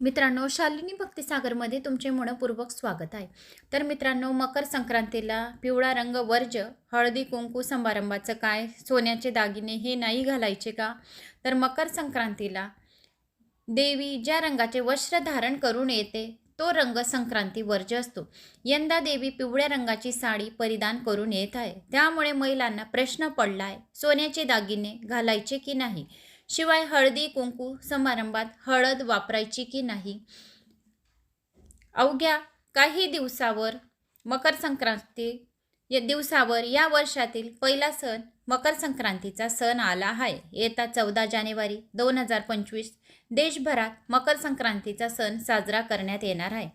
मित्रांनो शालिनी भक्तिसागरमध्ये तुमचे मनपूर्वक स्वागत आहे. तर मित्रांनो मकर संक्रांतीला पिवळा रंग वर्ज हळदी कुंकू समारंभाचं काय? सोन्याचे दागिने हे नाही घालायचे का? तर मकर संक्रांतीला देवी ज्या रंगाचे वस्त्र धारण करून येते तो रंग संक्रांती वर्ज असतो. यंदा देवी पिवळ्या रंगाची साडी परिधान करून येत आहे. त्यामुळे महिलांना प्रश्न पडलाय सोन्याचे दागिने घालायचे की नाही? शिवाय हळदी कुंकू समारंभात हळद वापरायची की नाही? अवघ्या काही दिवसावर मकर संक्रांती या दिवसावर या वर्षातील पहिला सण मकर संक्रांतीचा सण आला आहे. येता चौदा जानेवारी दोन हजार पंचवीस देशभरात मकर संक्रांतीचा सण साजरा करण्यात येणार आहे.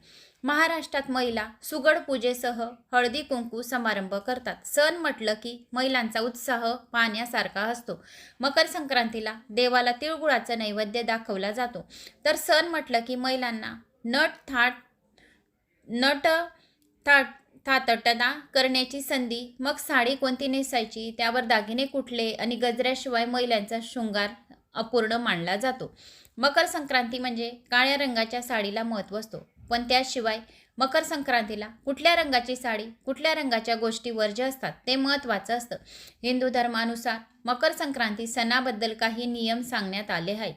महाराष्ट्रात महिला सुगड पूजेसह हळदी कुंकू समारंभ करतात. सण म्हटलं की महिलांचा उत्साह पाहण्यासारखा असतो. मकर संक्रांतीला देवाला तिळगुळाचा नैवेद्य दाखवला जातो. तर सण म्हटलं की महिलांना नट थाट नट थाट थातटदा करण्याची संधी मग साडी कोणती नेसायची त्यावर दागिने कुठले आणि गजऱ्याशिवाय महिलांचा शृंगार अपूर्ण मानला जातो. मकर संक्रांती म्हणजे काळ्या रंगाच्या साडीला महत्त्व असतो. पण त्याशिवाय मकर संक्रांतीला कुठल्या रंगाची साडी कुठल्या रंगाच्या गोष्टी वर्ज्य असतात ते महत्त्वाचं असतं. हिंदू धर्मानुसार मकर संक्रांती सणाबद्दल काही नियम सांगण्यात आले आहे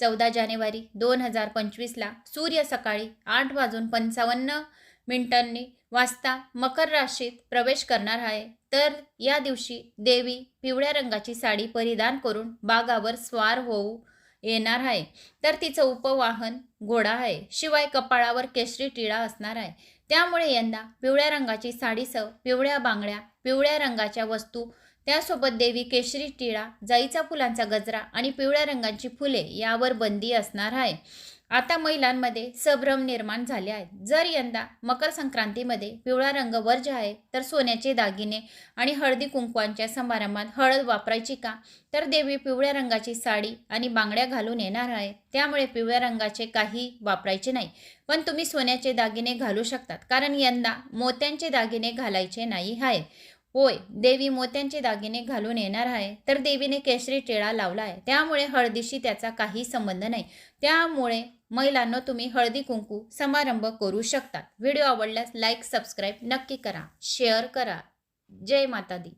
चौदा जानेवारी दोन हजार पंचवीसला सूर्य सकाळी आठ वाजून पंचावन्न मिनिटांनी वाजता मकर राशीत प्रवेश करणार आहे. तर या दिवशी देवी पिवळ्या रंगाची साडी परिधान करून बागावर स्वार होऊ येणार आहे. तर तिचं उपवाहन घोडा आहे. शिवाय कपाळावर केशरी टिळा असणार आहे. त्यामुळे यंदा पिवळ्या रंगाची साडीसह पिवळ्या बांगड्या पिवळ्या रंगाच्या वस्तू त्यासोबत देवी केशरी टिळा जाईचा फुलांचा गजरा आणि पिवळ्या रंगांची फुले यावर बंदी असणार आहे. आता महिलांमध्ये संभ्रम निर्माण झाले आहेत. जर यंदा मकर संक्रांतीमध्ये पिवळा रंग वर्ज आहे तर सोन्याचे दागिने आणि हळदी कुंकवांच्या समारंभात हळद वापरायची का? तर देवी पिवळ्या रंगाची साडी आणि बांगड्या घालून येणार आहे. त्यामुळे पिवळ्या रंगाचे काही वापरायचे नाही. पण तुम्ही सोन्याचे दागिने घालू शकतात. कारण यंदा मोत्यांचे दागिने घालायचे नाही आहेत. होय देवी मोत्यांचे दागिने घालून येणार आहे. तर देवीने केशरी टिळा लावला आहे. त्यामुळे हळदीशी त्याचा काही संबंध नाही. त्यामुळे महिलांना तुम्ही हळदी कुंकू समारंभ करू शकतात. व्हिडिओ आवडल्यास लाईक सबस्क्राईब नक्की करा. शेअर करा. जय माता दी.